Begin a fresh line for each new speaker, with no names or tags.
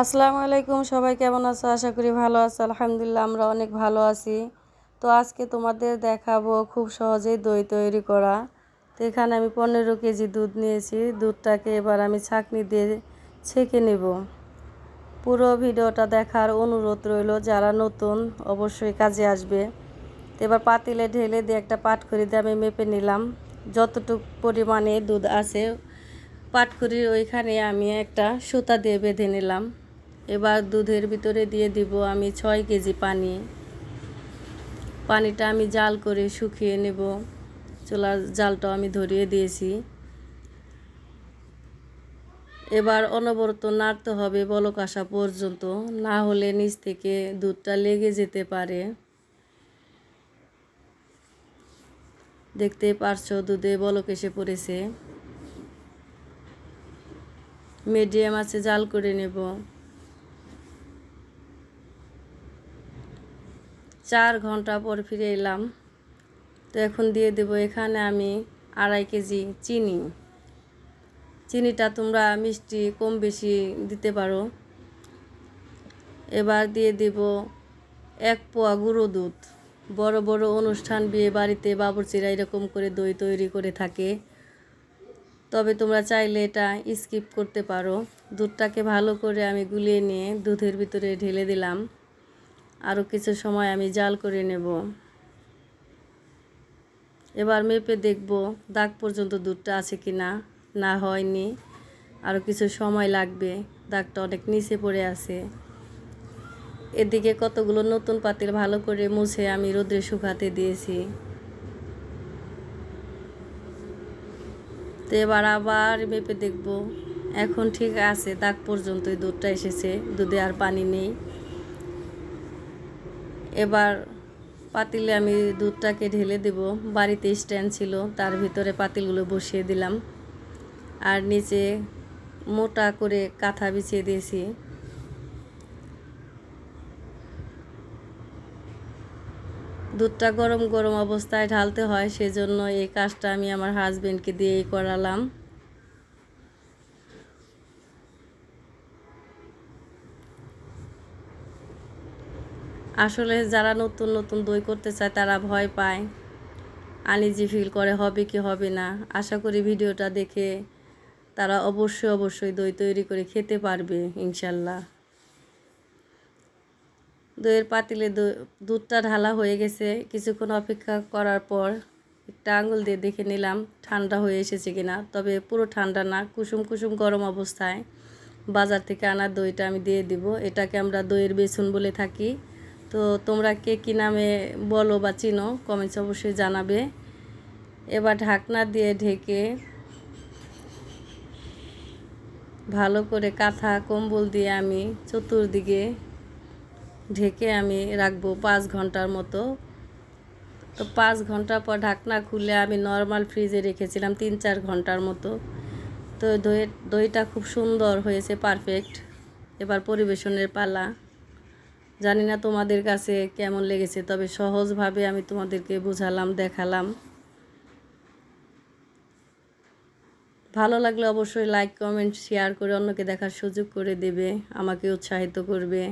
আসসালামু আলাইকুম, সবাই কেমন আছো? আশা করি ভালো আছো। আলহামদুলিল্লাহ, আমরা অনেক ভালো আছি। তো আজকে তোমাদের দেখাবো খুব সহজেই দই তৈরি করা। তো এখানে আমি পনেরো কেজি দুধ নিয়েছি। দুধটাকে এবার আমি ছাঁকনি দিয়ে ছেঁকে নেব। পুরো ভিডিওটা দেখার অনুরোধ রইল, যারা নতুন অবশ্যই কাজে আসবে। তো এবার পাতিলে ঢেলে দিয়ে একটা পাটখড়ি দিয়ে আমি মেপে নিলাম। যতটুকু পরিমাণে দুধ আছে পাটখড়ির ওইখানে আমি একটা সুতা দিয়ে বেঁধে নিলাম। এবার দুধের ভিতরে দিয়ে দিব আমি ছয় কেজি পানি। পানিটা আমি জাল করে শুকিয়ে নেব। চুলার জালটাও আমি ধরিয়ে দিয়েছি। এবার অনবরত নাড়তে হবে বলক আসা পর্যন্ত, না হলে নিচ থেকে দুধটা লেগে যেতে পারে। দেখতে পারছ দুধে বলক এসে পড়েছে। মিডিয়াম আছে জাল করে নেব। চার ঘণ্টা পর ফিরে এলাম। তো এখন দিয়ে দেব এখানে আমি আড়াই কেজি চিনি। চিনিটা তোমরা মিষ্টি কম বেশি দিতে পারো। এবার দিয়ে দেব এক পোয়া গুঁড়ো দুধ। বড় বড় অনুষ্ঠান, বিয়ে বাড়িতে বাবুর্চিরা এরকম করে দই তৈরি করে থাকে। তবে তোমরা চাইলে এটা স্কিপ করতে পারো। দুধটাকে ভালো করে আমি গুলিয়ে নিয়ে দুধের ভিতরে ঢেলে দিলাম। আরও কিছু সময় আমি জাল করে নেব। এবার মেপে দেখব দাগ পর্যন্ত দুধটা আছে কি না না হয়নি। আরও কিছু সময় লাগবে, দাগটা অনেক নিচে পড়ে আছে। এদিকে কতগুলো নতুন পাতিল ভালো করে মুছে আমি রোদ্রে শুকাতে দিয়েছি। তো এবার আবার মেপে দেখব। এখন ঠিক আছে, দাগ পর্যন্তই দুধটা এসেছে, দুধে আর পানি নেই। এবার পাতিলে আমি দুধটাকে ঢেলে দেব। বাড়িতে স্ট্যান্ড ছিল, তার ভিতরে পাতিলগুলো বসিয়ে দিলাম। আর নিচে মোটা করে কাঁথা বিছিয়ে দিয়েছি। দুধটা গরম গরম অবস্থায় ঢালতে হয়, সেজন্য এই কাজটা আমি আমার হাজবেন্ডকে দিয়েই করালাম। আসলে যারা নতুন নতুন দই করতে চায়, তারা ভয় পায়। আনিজি ফিল করে, হবে কি হবে না? আশা করি ভিডিওটা দেখে তারা অবশ্যই অবশ্যই দই তৈরি করে খেতে পারবে, ইনশাল্লাহ। দইয়ের পাতিলে দুধটা ঢালা হয়ে গেছে। কিছুক্ষণ অপেক্ষা করার পর একটা আঙুল দিয়ে দেখে নিলাম, ঠান্ডা হয়ে এসেছে কিনা। তবে পুরো ঠান্ডা না, কুসুম কুসুম গরম অবস্থায় বাজার থেকে আনা দইটা আমি দিয়ে দিব। এটাকে আমরা দইয়ের বেসন বলে থাকি। তো তোমরা কে কী নামে বলো বা চিনো কমেন্টস অবশ্যই জানাবে। এবার ঢাকনা দিয়ে ঢেকে ভালো করে কাঁথা, কম্বল দিয়ে আমি চতুর্দিকে ঢেকে আমি রাখব পাঁচ ঘণ্টার মতো। তো পাঁচ ঘণ্টা পর ঢাকনা খুলে আমি নর্মাল ফ্রিজে রেখেছিলাম তিন চার ঘণ্টার মতো। তো দইয়ের দইটা খুব সুন্দর হয়েছে পারফেক্ট এবার পরিবেশনের পালা। জানি না তোমাদের কাছে কেমন লেগেছে, তবে সহজভাবে আমি তোমাদেরকে বোঝালাম, দেখালাম। ভালো লাগলে অবশ্যই লাইক কমেন্ট শেয়ার করে অন্যকে দেখার সুযোগ করে দেবে, আমাকে উৎসাহিত করবে।